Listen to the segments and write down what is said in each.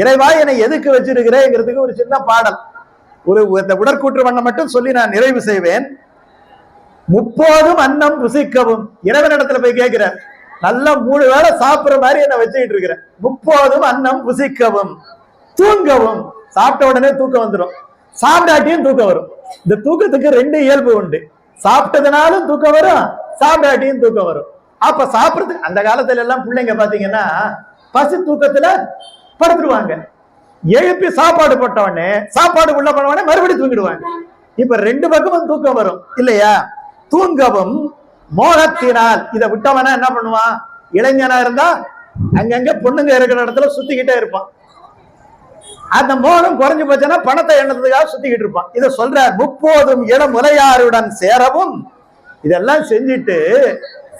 இறைவா என்னை எதுக்கு வச்சிருக்கிறேங்கிறதுக்கு ஒரு சின்ன பாடல் ஒரு இந்த உடற்கூற்று வண்ணம் மட்டும் சொல்லி நான் நிறைவு செய்வேன். முப்போதும் அன்னம் ருசிக்கவும். இறைவனிடத்துல போய் கேட்கிறேன் நல்ல மூணு வேளை சாப்பிடுற மாதிரி என்ன வச்சுக்கிட்டு இருக்கிறேன் முப்போதும் அன்னம் ருசிக்கவும். தூங்கவும். சாப்பிட்ட உடனே தூக்கம் வந்துடும் சாப்பிடாட்டியும் தூக்கம் வரும். இந்த தூக்கத்துக்கு ரெண்டு இயல்பு உண்டு. சாப்பிட்டதுனாலும் தூக்கம் வரும் சாப்பிடாட்டியும் தூக்கம் வரும். அப்ப சாப்பிடுறதுக்கு அந்த காலத்துல எல்லாம் பிள்ளைங்க பாத்தீங்கன்னா பசி தூக்கத்துல படுத்துருவாங்க. எழுப்பி சாப்பாடு போட்ட உடனே சாப்பாடு உள்ள போன உடனே மறுபடியும் தூங்கிடுவாங்க. இப்ப ரெண்டு பக்கமும் தூக்கம் வரும். இல்லையா? தூங்கவும் மோகத்தினால். இதை விட்டவனா என்ன பண்ணுவான்? இளைஞனா இருந்தா அங்கங்க பொண்ணுங்க இருக்கிற இடத்துல சுத்திக்கிட்டே இருப்பான். அந்த மோகம் குறைஞ்சு போச்சுன்னா பணத்தை எண்ணத்துக்காக சுத்திக்கிட்டு இருப்பான். இதை சொல்றார் முப்போதும் இளம் முலையாருடன் சேரவும். இதெல்லாம் செஞ்சுட்டு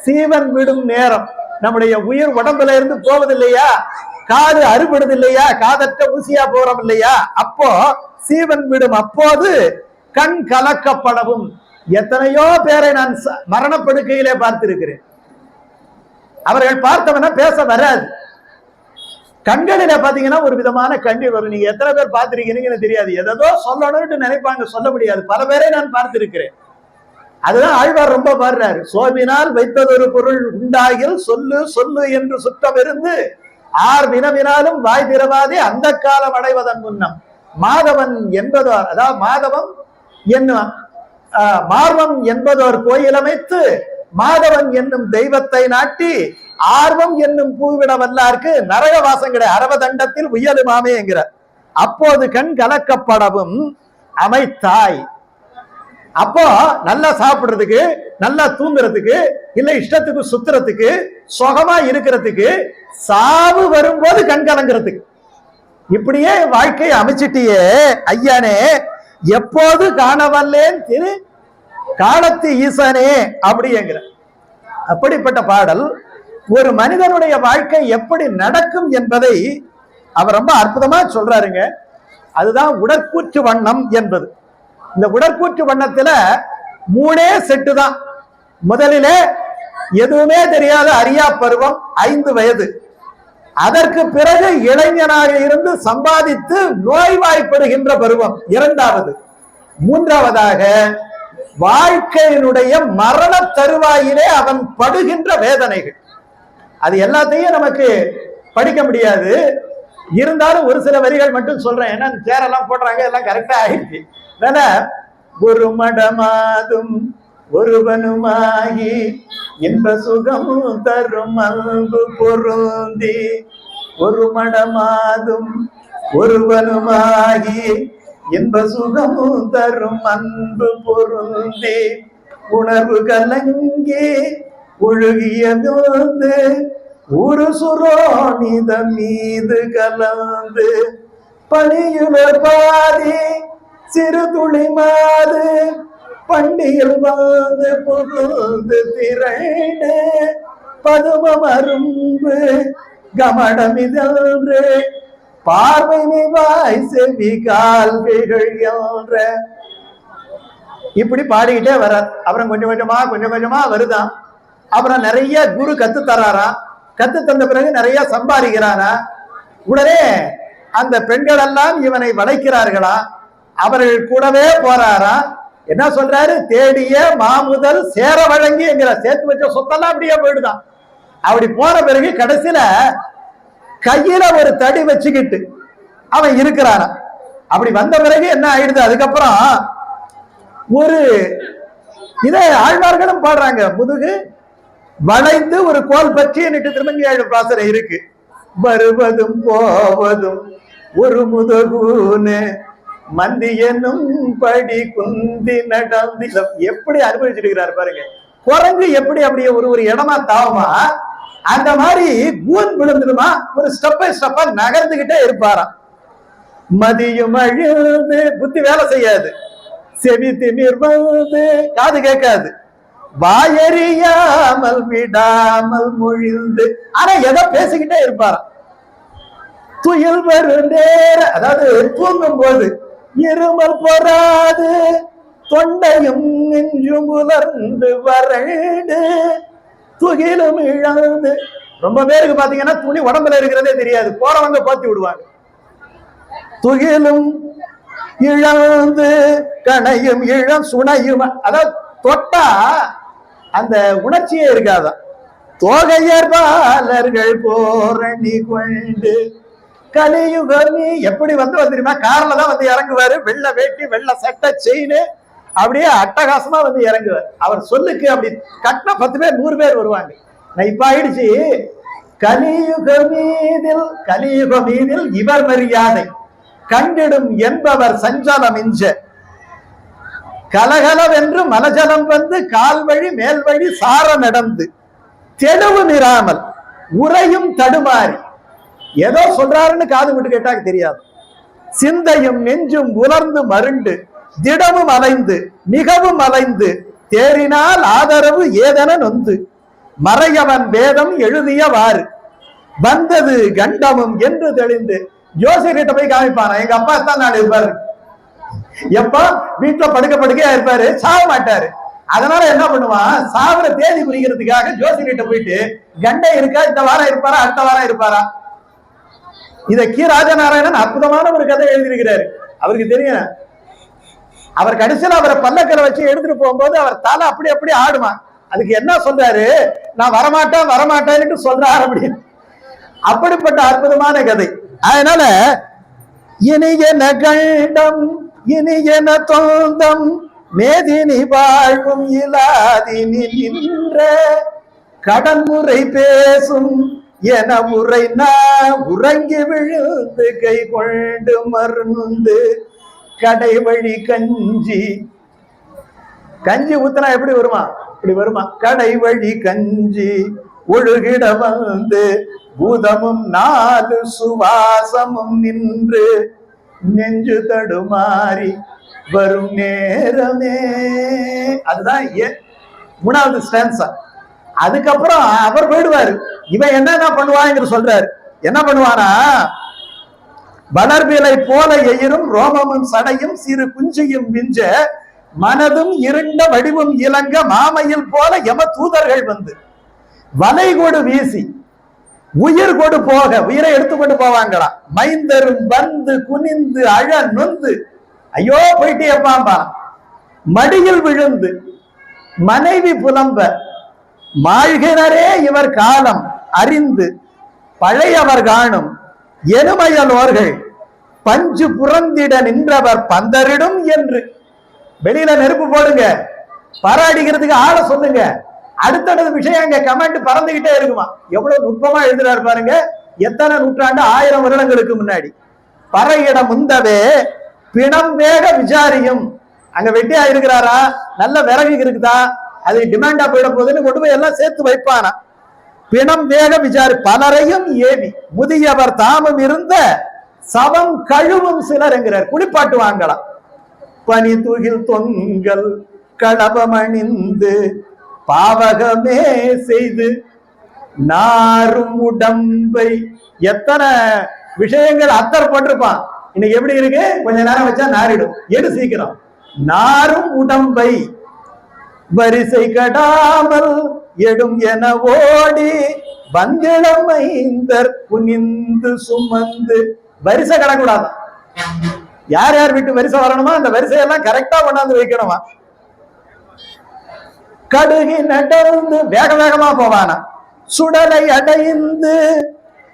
சீவன் விடும் நேரம். நம்முடைய உயிர் உடம்புல இருந்து போவதில்லையா? காது அறுபடுது இல்லையா காதற்ற ஊசியா போறோம் இல்லையா அப்போ சீவன் விடும் அப்போது கண் கலக்கப்படவும். எத்தனையோ பேரை நான் ச- மரணப்படுக்கையிலே பார்த்திருக்கிறேன். அவர்கள் பார்த்தவன பேச வராது. கண்களில பாத்தீங்கன்னா ஒரு விதமான கண்ணீர் வரும். நீங்க எத்தனை பேர் பார்த்திருக்கீங்கன்னு தெரியாது. எதோ சொல்லணும்னு நினைப்பாங்க சொல்ல முடியாது. பல பேரை நான் பார்த்திருக்கிறேன். அதுதான் ஆழ்வார் ரொம்ப பாடுறாரு. சோமினால் வைத்ததொரு பொருள் உண்டாகில் சொல்லு சொல்லு என்று சுற்றமிருந்து ஆர் வினவினாலும் வாய் திறவாதே அந்த காலம் அடைவதன் முன்னம். மாதவன் என்பதோ அதாவது மாதவம் என்னும் ஆஹ், மார்வம் என்பதோர் கோயில் அமைத்து மாதவன் என்னும் தெய்வத்தை நாட்டி ஆர்வம் என்னும் பூவிட வல்லார்க்கு நரக வாசம் கிடையாது அரவதண்டத்தில் உயலுமாமே என்கிறார். அப்போது கண் கலக்கப்படவும் அமைத்தாய். அப்போ நல்லா சாப்பிடுறதுக்கு நல்லா தூங்குறதுக்கு இல்ல இஷ்டத்துக்கு சுத்துறதுக்கு சுகமா இருக்கிறதுக்கு சாவு வரும்போது கண் கலங்குறதுக்கு. இப்படியே வாழ்க்கையை அமைச்சிட்டியே ஐயானே. எப்போது காணவல்லேன் திரு காலத்து ஈசனே அப்படிங்கிற அப்படிப்பட்ட பாடல் ஒரு மனிதனுடைய வாழ்க்கை எப்படி நடக்கும் என்பதை அவர் ரொம்ப அற்புதமா சொல்றாருங்க. அதுதான் உடற்கூற்று வண்ணம் என்பது. இந்த உடற்கூற்று வண்ணத்துல மூணே செட்டு தான். முதலிலே எதுவுமே தெரியாத அரியா பருவம் ஐந்து வயது. அதற்கு பிறகு இளைஞனாக இருந்து சம்பாதித்து நோய்வாய்ப்படுகின்ற பருவம் இரண்டாவது. மூன்றாவதாக வாழ்க்கையினுடைய மரண தருவாயிலே அவன் படுகின்ற வேதனைகள். அது எல்லாத்தையும் நமக்கு படிக்க முடியாது. இருந்தாலும் ஒரு சில வரிகள் மட்டும் சொல்றேன். ஏன்னா சேரெல்லாம் போடுறாங்க எல்லாம் கரெக்டா ஆயிடுச்சு ஒரு மடமாதும் ஒருவனுமாகி இன்ப சுகமும் தரும் அன்பு பொருந்தி ஒரு மடமாதும் ஒருவனுமாகி இன்ப சுகமும் தரும் அன்பு பொருந்தி உணர்வு கலங்கி ஒழுகியதோந்து ஒரு சுரோனித மீது கலந்து பணியுளர் பாதி சிறு துளி மாது பண்டியில் வாழ்ந்து புகுந்து திரண்டு பதுமம் அரும்பு கமடமிதன்று பார்வை வாய் செவி கால்கள் என்ற இப்படி பாடிக்கிட்டே வர அப்புறம் கொஞ்சம் கொஞ்சமா கொஞ்சம் கொஞ்சமா வருதான் அப்புறம் நிறைய குரு கத்து தராராம் கத்து தந்த பிறகு நிறைய சம்பாதிக்கிறாரா உடனே அந்த பெண்கள் எல்லாம் இவனை வளைக்கிறார்களா? அவர்கள் கூடவே போறாரா? என்ன சொல்றாரு? தேடிய மாமுதல் சேர வழங்கி எங்களை சேர்த்து வச்ச சொத்தெல்லாம் அப்படியே போயிடுதான். அப்படி போன பிறகு கடைசியில கையில ஒரு தடி வச்சுக்கிட்டு அவன் இருக்கிறானா? அப்படி வந்த பிறகு என்ன ஆயிடுது? அதுக்கப்புறம் ஒரு இதை ஆழ்வார்களும் பாடுறாங்க. முதுகு வளைந்து ஒரு கோல் பற்றி நிட்டு திருமங்கி ஏழு பிராசனை இருக்கு. வருவதும் போவதும் ஒரு முதுகுன்னு மந்தி என்னும் படி குந்தி நடந்து எப்படி அனுபவிச்சிருக்கிறார் இருக்கிறாரு பாருங்க. குரங்கு எப்படி அப்படியே ஒரு ஒரு இடமா தாவுமா? அந்த மாதிரி கூன் விழுந்துடுமா? ஒரு ஸ்டெப் பை ஸ்டெப்பா நகர்ந்துகிட்டே இருப்பாராம். மதியும் அழுது புத்தி வேலை செய்யாது. செவி திமிர் வந்து காது கேட்காது. வாயறியாமல் விடாமல் மொழிந்து. ஆனா ஏதோ பேசிக்கிட்டே இருப்பாராம். துயில் வரும் நேர அதாவது தூங்கும் போது இருமல் பொறாது. தொண்டையும் நெஞ்சும் உலர்ந்து வறண்டு. துகிலும் இழந்து. ரொம்ப பேருக்கு பாத்தீங்கன்னா துணி உடம்புல இருக்கிறதே தெரியாது. போறவங்க போத்தி விடுவாங்க. துகிலும் இழந்து கணையும் இழம் சுனையும். அதாவது தொட்டா அந்த உணர்ச்சியே இருக்காதான் தோகையர்பாலர்கள் போரணி கொண்டு கலியுகமி எப்படி வந்து வந்துருமா கார்ல தான் வந்து இறங்குவாரு. வெள்ளை வேட்டி வெள்ளை சட்டை செயின் அப்படியே அட்டகாசமா வந்து இறங்குவார். அவர் சொல்லுக்கு அப்படி கட்டின பத்து பேர் நூறு பேர் வருவாங்க. நான் இப்ப ஆயிடுச்சு. கலியுக மீதில் கலியுக மீதில் இவர் மரியாதை. கண்டிடும் என்பவர் சஞ்சலம் இஞ்ச. கலகலவென்று மலஜலம் வந்து கால் வழி மேல் வழி சார நடந்து தெளிவு நிறாமல் உரையும் தடுமாறி. ஏதோ சொல்றாருன்னு காது விட்டு கேட்டா தெரியாது. சிந்தையும் நெஞ்சும் உலர்ந்து மருண்டு திடமும் அலைந்து மிகவும் அலைந்து தேறினால் ஆதரவு ஏதென நொந்து மறையவன் வேதம் எழுதியவாறு வந்தது கண்டமும் என்று தெளிந்து ஜோசியர்கிட்ட போய் காமிப்பானா எங்க அப்பா தான் நான் இருப்பாரு? எப்பா வீட்டுல படுக்க படுக்கையா இருப்பாரு சாக மாட்டாரு. அதனால என்ன பண்ணுவான் சாவர தேதி குறிக்கிறதுக்காக ஜோசியர்கிட்ட போயிட்டு கண்டை இருக்கா இந்த வாரம் இருப்பாரா அடுத்த வாரம் இருப்பாரா? இதை கி. ராஜநாராயணன் அற்புதமான ஒரு கதை எழுதியிருக்கிறாரு. அவருக்கு தெரியும்? அவர் கடைசியில் அவரை பல்லக்கரை வச்சு எடுத்துட்டு போகும்போது அவர் தலை அப்படி அப்படி ஆடுமா? அதுக்கு என்ன சொல்றாரு? நான் வரமாட்டேன் வரமாட்டேன்னு சொல்றாரு அப்படின்னு அப்படிப்பட்ட அற்புதமான கதை. அதனால இனிய கண்டம் இனி தொந்தம் மேதினி வாழ்வும் இலாதினி நின்ற கடன்முறை பேசும் என உரை உறங்கி விழுந்து கை கொண்டு மருந்து கடை வழி கஞ்சி. கஞ்சி ஊத்தனா எப்படி வருமா? இப்படி வருமா? கடை வழி கஞ்சி ஒழுகிட வந்து பூதமும் நாலு சுவாசமும் நின்று நெஞ்சு தடுமாறி வரும் நேரமே. அதுதான் ஏ- மூணாவது ஸ்டான்ஸா அதுக்கப்புறம் அவர் போயிடுவாரு. இவன் என்னென்ன பண்ணுவாங்கிற சொல்றாரு. என்ன பண்ணுவானா? வளர்பிலை போல எயிரும் ரோமமும் சடையும் சிறு குஞ்சியும் விஞ்ச மனதும் இருண்ட வடிவும் இலங்க மாமையில் போல எம தூதர்கள் வந்து வலை கொடு வீசி உயிர் கொடு போக உயிரை எடுத்துக்கொண்டு போவாங்களாம் மைந்தரும் வந்து குனிந்து அழ நொந்து ஐயோ போயிட்டே பாம்பா மடியில் விழுந்து மனைவி புலம்ப மாழ்கினரே இவர் காலம் அறிந்து பழையவர் காணும் எருமையலோர்கள் பஞ்சு புறந்திட நின்றவர் பந்தரிடும் என்று. வெளியில நெருப்பு போடுங்க. பாராடிக்கிறதுக்கு ஆளை சொல்லுங்க. அடுத்தடுத்த விஷயம் அங்க கமெண்ட் பறந்துகிட்டே இருக்குமா? எவ்வளவு நுட்பமா எழுதுறாரு பாருங்க. எத்தனை நூற்றாண்டு? ஆயிரம் வருடங்களுக்கு முன்னாடி. பறையிட முந்தவே பிணம் வேக விசாரியும். அங்க வெட்டியா இருக்கிறாரா? நல்ல விறகு இருக்குதா? அது டிமாண்டா போயிட போகுதுன்னு கொண்டு போய் எல்லாம் சேர்த்து வைப்பானா? பிணம் வேக விசாரி பலரையும் ஏவி. முதியவர் தாமும் இருந்த சவம் கழுவும் சிலர் என்கிறார். குளிப்பாட்டு வாங்கலாம். பனி துகில் தொங்கல் களபமணிந்து பாவகமே செய்து நாரும் உடம்பை எத்தனை விஷயங்கள் அத்தர் போட்டிருப்பான். இன்னைக்கு எப்படி இருக்கு? கொஞ்ச நேரம் வச்சா நாரிடும். எடு சீக்கிரம். நாரும் உடம்பை வரிசை கடாமல் எடும் என ஓடி வந்திடமைந்தர் குனிந்து சுமந்து. வரிசை கடக்கூடாது. யார் யார் வீட்டு வரிசை வரணுமா அந்த வரிசையெல்லாம் கரெக்டா கொண்டாந்து வைக்கணுமா? கடுகி நடந்து வேக வேகமா போவானா? சுடலை அடைந்து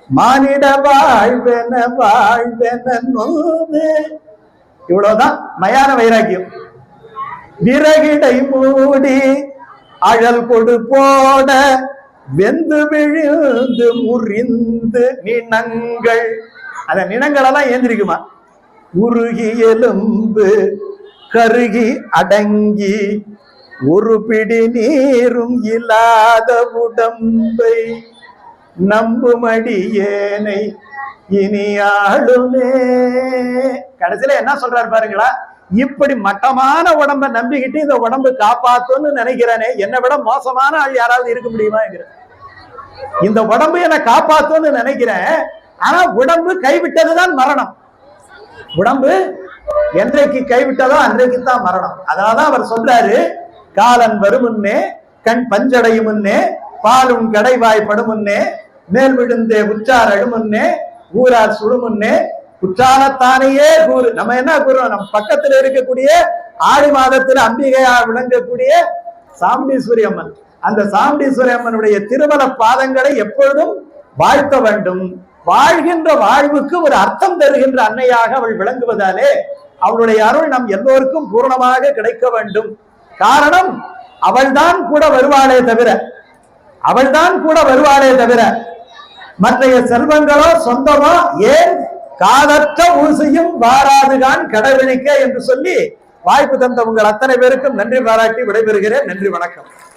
மானிட வாழ்வென வாழ்வென நோது இவ்வளவுதான் மயான வைராக்கியம். விறகிடை மூடி அழல் கொடு போட வெந்து விழுந்து முறிந்து நினங்கள் அந்த நினங்களெல்லாம் ஏந்திரிக்குமா? உருகி எலும்பு கருகி அடங்கி ஒரு பிடி நீரும் இல்லாத உடம்பை நம்புமடியேனை இனி ஆளுமே. கடைசியில என்ன சொல்றாரு பாருங்களா? இப்படி மட்டமான உடம்ப நம்பிக்கிட்டு இந்த உடம்பு காப்பாத்தும்னு நினைக்கிறேனே என்னை விட மோசமான ஆள் யாராவது இருக்க முடியுமாங்கிற இந்த உடம்பு என்னை காப்பாத்தும்னு நினைக்கிறேன் ஆனா உடம்பு கைவிட்டதுதான் மரணம். உடம்பு என்றைக்கு கைவிட்டதோ அன்றைக்கு தான் மரணம். அதனாலதான் அவர் சொல்றாரு காலன் வரும் முன்னே கண் பஞ்சடையும் முன்னே பாலும் கடைவாய்ப்படும் முன்னே மேல் விழுந்தே உச்சார் அழுமுன்னே ஊரார் சுடுமுன்னே குற்றாலத்தானையே கூறு. நம்ம என்ன கூறுவோம் நம்ம பக்கத்துல இருக்கக்கூடிய ஆடி மாதத்துல அம்பிகையா விளங்கக்கூடிய சாம்பீஸ்வரி அம்மன். அந்த சாம்பீஸ்வரி அம்மனுடைய திருமண பாதங்களை எப்பொழுதும் வாழ்த்த வேண்டும். வாழ்கின்ற வாழ்வுக்கு ஒரு அர்த்தம் தருகின்ற அன்னையாக அவள் விளங்குவதாலே அவளுடைய அருள் நம் எல்லோருக்கும் பூரணமாக கிடைக்க வேண்டும். காரணம் அவள்தான் கூட வருவாளே தவிர அவள்தான் கூட வருவாளே தவிர மற்றைய செல்வங்களோ சொந்தமோ ஏன் காதற்ற ஊசியும் வாராதுதான் கடவிழிக்க என்று சொல்லி வாய்ப்பு தந்த உங்கள் அத்தனை பேருக்கும் நன்றி பாராட்டி விடைபெறுகிறேன். நன்றி வணக்கம்.